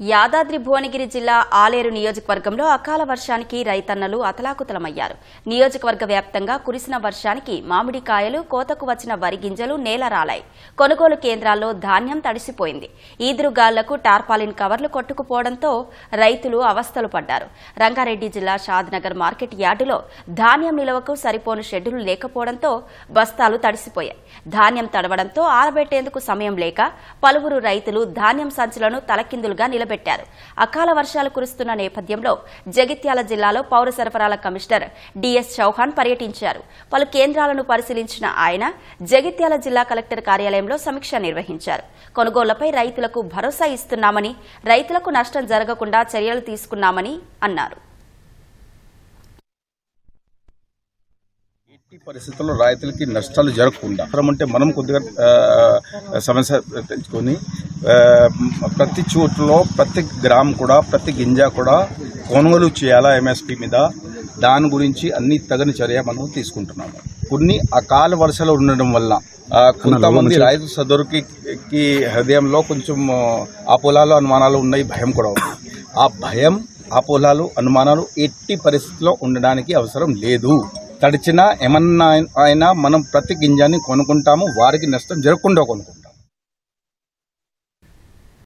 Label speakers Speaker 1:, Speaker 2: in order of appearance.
Speaker 1: యాదాద్రి భువనగిరి జిల్లా ఆలేరు నియోజకవర్గంలో అకాల వర్షానికి రైతన్నలు అతలాకుతలమయ్యారు. నియోజకవర్గ వ్యాప్తంగా కురిసిన వర్షానికి మామిడికాయలు కోతకు వచ్చిన వరి గింజలు నేలరాలాయి కొనుగోలు కేంద్రాల్లో ధాన్యం తడిసిపోయింది. ఈదురుగాళ్ళకు టార్పాలిన్ కవర్లు కొట్టుకుపోవడంతో రైతులు అవస్థలు పడ్డారు. రంగారెడ్డి జిల్లా షాద్నగర్ మార్కెట్ యార్డులో ధాన్యం నిలవకు సరిపోను షెడ్యూలు లేకపోవడంతో బస్తాలు తడిసిపోయాయి. ధాన్యం తడవడంతో ఆరబెట్టేందుకు సమయం లేక పలువురు రైతులు ధాన్యం సంచులను తలకిందులుగా నిలబెట్టారు అకాల వర్షాలు కురుస్తున్న నేపథ్యంలో జగిత్యాల జిల్లాలో పౌర సరఫరాల కమిషనర్ డిఎస్ చౌహాన్ పర్యటించారు. పలు కేంద్రాలను పరిశీలించిన ఆయన జగిత్యాల జిల్లా కలెక్టర్ కార్యాలయంలో సమీక్ష నిర్వహించారు. కొనుగోళ్ళపై రైతులకు భరోసా ఇస్తున్నామని రైతులకు నష్టం జరగకుండా చర్యలు తీసుకున్నామని అన్నారు.
Speaker 2: ఎట్టి పరిస్థితుల్లో రైతులకి నష్టాలు జరగకుండా అంటే మనం కొద్దిగా సమస్య తెలుసుకొని ప్రతి చోటులో ప్రతి గ్రామం కూడా ప్రతి గింజ కూడా కొనుగోలు చేయాలా ఎంఎస్పి మీద? దాని గురించి అన్ని తగిన చర్య మనం తీసుకుంటున్నాము. కొన్ని అకాల వర్షాలు ఉండడం వల్ల కొంతమంది రైతు సదరుకి కి హృదయంలో కొంచెం ఆ పొలాలు అనుమానాలు ఉన్నాయి భయం కూడా ఉంది. ఆ భయం ఆ పొలాలు అనుమానాలు ఎట్టి పరిస్థితిలో ఉండడానికి అవసరం లేదు. తడిచినా ఏమన్నా అయినా మనం ప్రతి గింజాన్ని కొనుక్కుంటాము వారికి నష్టం జరగకుండా కొనుక్కుంటాం